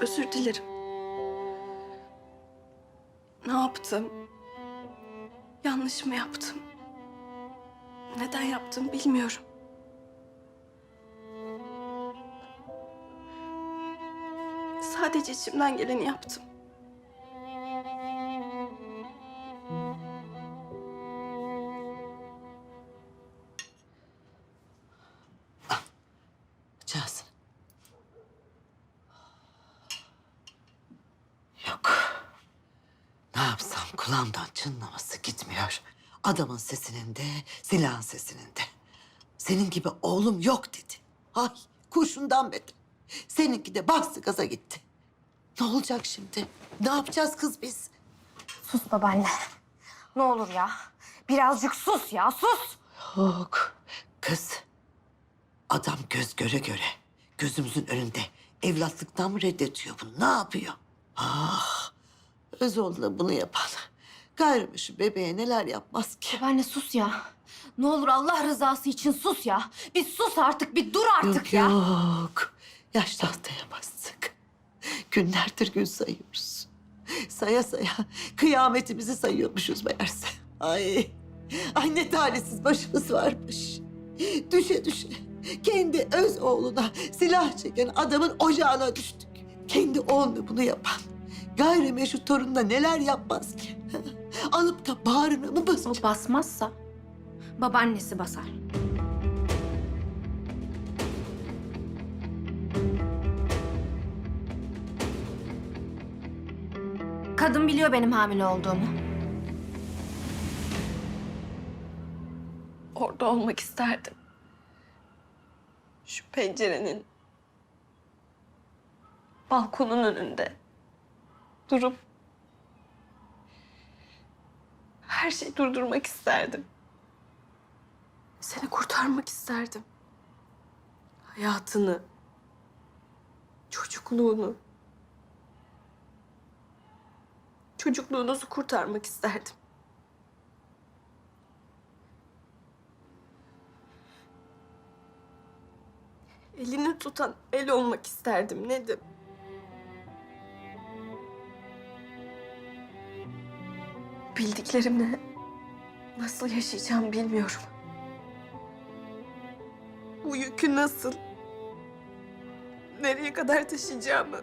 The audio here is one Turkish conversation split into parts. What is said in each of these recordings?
Özür dilerim. Ne yaptım? Yanlış mı yaptım? Neden yaptım bilmiyorum. Sadece içimden geleni yaptım. Ne yapsam kulağımdan çınlaması gitmiyor. Adamın sesinin de, silahın sesinin de. Senin gibi oğlum yok dedi. Ay kurşundan beter. Seninki de bastı gaza gitti. Ne olacak şimdi? Ne yapacağız kız biz? Sus babaanne. Ne olur ya. Birazcık sus ya sus. Yok. Kız. Adam göz göre göre gözümüzün önünde evlatlıktan mı reddediyor bunu? Ne yapıyor? Ah. Özoğlu'na bunu yapan. Gayrı şu bebeğe neler yapmaz ki? Babaanne sus ya. Ne olur Allah rızası için sus ya. Bir sus artık bir dur artık yok ya. yok. Yaş tahtaya bastık. Günlerdir gün sayıyoruz. Saya saya kıyametimizi sayıyormuşuz meğerse. Ay, ay ne talihsiz başımız varmış. Düşe düşe kendi öz oğluna silah çeken adamın ocağına düştük. Kendi oğluna bunu yapan gayrimeşru torununa neler yapmaz ki? Alıp da bağrına mı basacak? O basmazsa babaannesi basar. Kadın biliyor benim hamile olduğumu. Orada olmak isterdim. Şu pencerenin balkonun önünde durup her şeyi durdurmak isterdim. Seni kurtarmak isterdim. Hayatını, çocukluğunu, çocukluğunuzu kurtarmak isterdim. Elini tutan el olmak isterdim Nedim. Bildiklerimle nasıl yaşayacağım bilmiyorum. Bu yükü nasıl, nereye kadar taşıyacağımı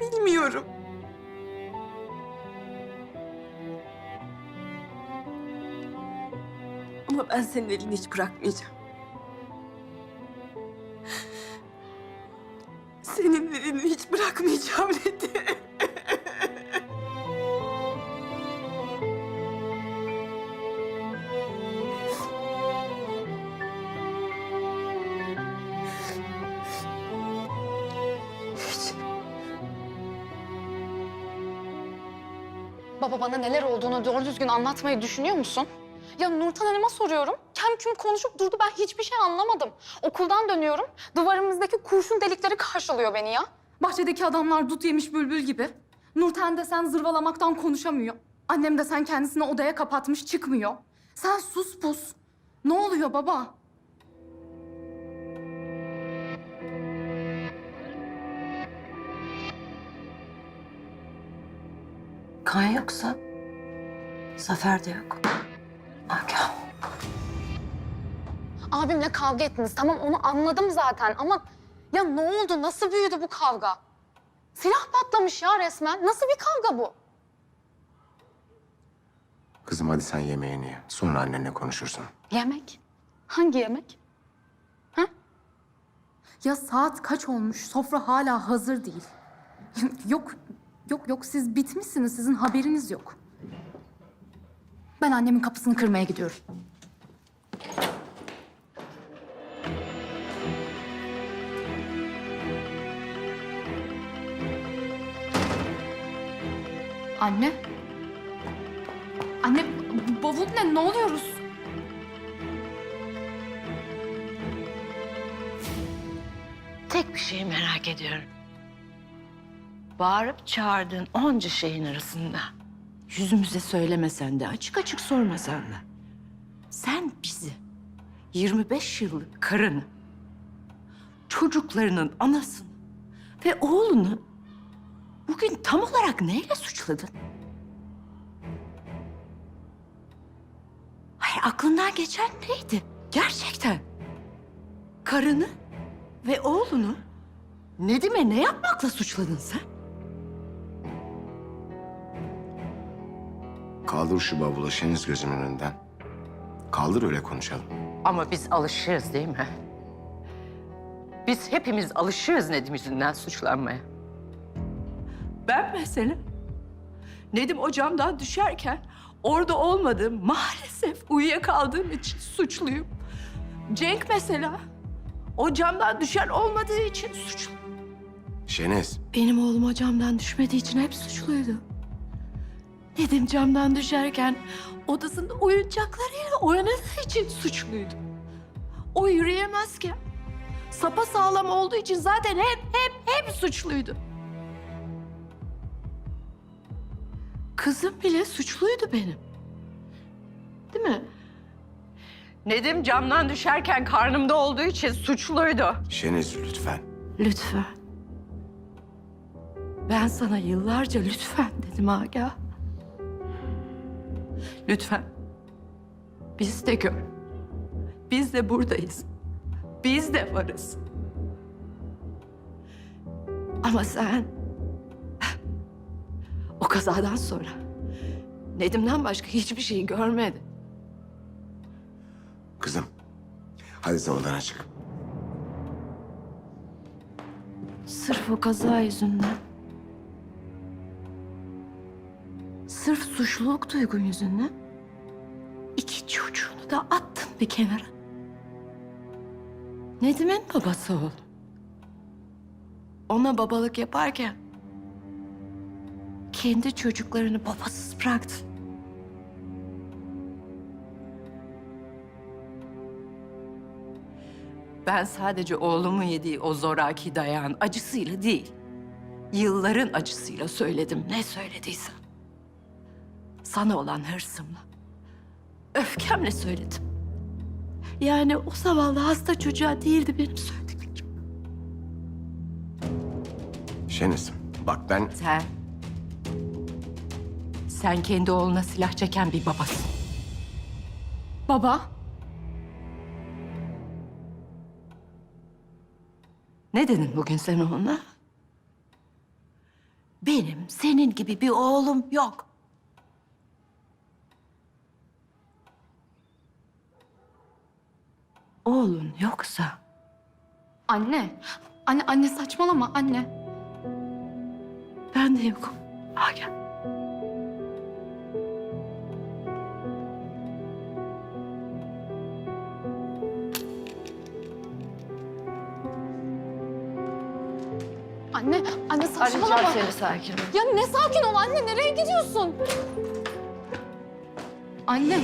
bilmiyorum. Ama ben senin elini hiç bırakmayacağım. Baba bana neler olduğunu doğru düzgün anlatmayı düşünüyor musun? Ya Nurten Hanım'a soruyorum. Kem küm konuşup durdu. Ben hiçbir şey anlamadım. Okuldan dönüyorum. Duvarımızdaki kurşun delikleri karşılıyor beni ya. Bahçedeki adamlar dut yemiş bülbül gibi. Nurten desen zırvalamaktan konuşamıyor. Annem desen kendisini odaya kapatmış çıkmıyor. Sen sus pus. Ne oluyor baba? Kan yoksa Zafer de yok. Agah. Abimle kavga ettiniz. Tamam onu anladım zaten ama... Ya ne oldu? Nasıl büyüdü bu kavga? Silah patlamış ya resmen. Nasıl bir kavga bu? Kızım hadi sen yemeğini ye. Sonra annenle konuşursun. Yemek? Hangi yemek? Ha? Ya saat kaç olmuş? Sofra hala hazır değil. yok, yok, yok. Siz bitmişsiniz. Sizin haberiniz yok. Ben annemin kapısını kırmaya gidiyorum. Anne. Anne, bavul ne? Ne oluyoruz? Tek bir şeyi merak ediyorum. Bağırıp çağırdığın onca şeyin arasında yüzümüze söylemesen de açık açık sormasan da sen bizi 25 yıllık karını çocuklarının anasını ve oğlunu bugün tam olarak neyle suçladın? Hayır aklından geçen neydi? Gerçekten. Karını ve oğlunu Nedim'e ne yapmakla suçladın sen? Kaldır şu bavulu Şeniz gözümün önünden. Kaldır öyle konuşalım. Ama biz alışığız değil mi? Biz hepimiz alışığız Nedim yüzünden suçlanmaya. Ben mesela Nedim o camdan düşerken orada olmadığım maalesef uyuyakaldığım için suçluyum. Cenk mesela o camdan düşen olmadığı için suçlu. Şeniz, Benim oğlum o camdan düşmediği için hep suçluydu. Nedim camdan düşerken odasında oyuncaklarıyla oynadığı için suçluydu. O yürüyemezken sapa sağlam olduğu için zaten hep hep hep suçluydu. Kızım bile suçluydu benim. Değil mi? Nedim camdan düşerken karnımda olduğu için suçluydu. Şeniz lütfen. Lütfen. Ben sana yıllarca lütfen dedim Agah. Lütfen. Biz de gör. Biz de buradayız. Biz de varız. Ama sen... O kazadan sonra... Nedim'den başka hiçbir şeyi görmedin. Kızım, hadi sen odana çık. Sırf o kaza yüzünden. Suçluluk duygun yüzünden. iki çocuğunu da attın bir kenara. Nedim'in babası ol. Ona babalık yaparken kendi çocuklarını babasız bıraktın. Ben sadece oğlumun yediği o zoraki dayağın acısıyla değil, yılların acısıyla söyledim ne söylediysem. Sana olan hırsımla, öfkemle söyledim. Yani o zavallı hasta çocuğa değildi benim söylediklerim. Şeniz, bak ben... Sen, sen kendi oğluna silah çeken bir babasın. Baba, Ne dedin bugün sen ona? Benim senin gibi bir oğlum yok. Oğlun yoksa anne. Anne, anne saçmalama anne. ben de yokum. Hakan. Anne, anne saçmalama. seni sakin ol. Ya ne sakin ol anne, nereye gidiyorsun? Annem.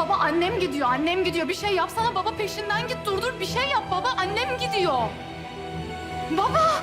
Baba annem gidiyor, annem gidiyor. Bir şey yapsana baba peşinden git durdur. Bir şey yap baba, annem gidiyor. Baba!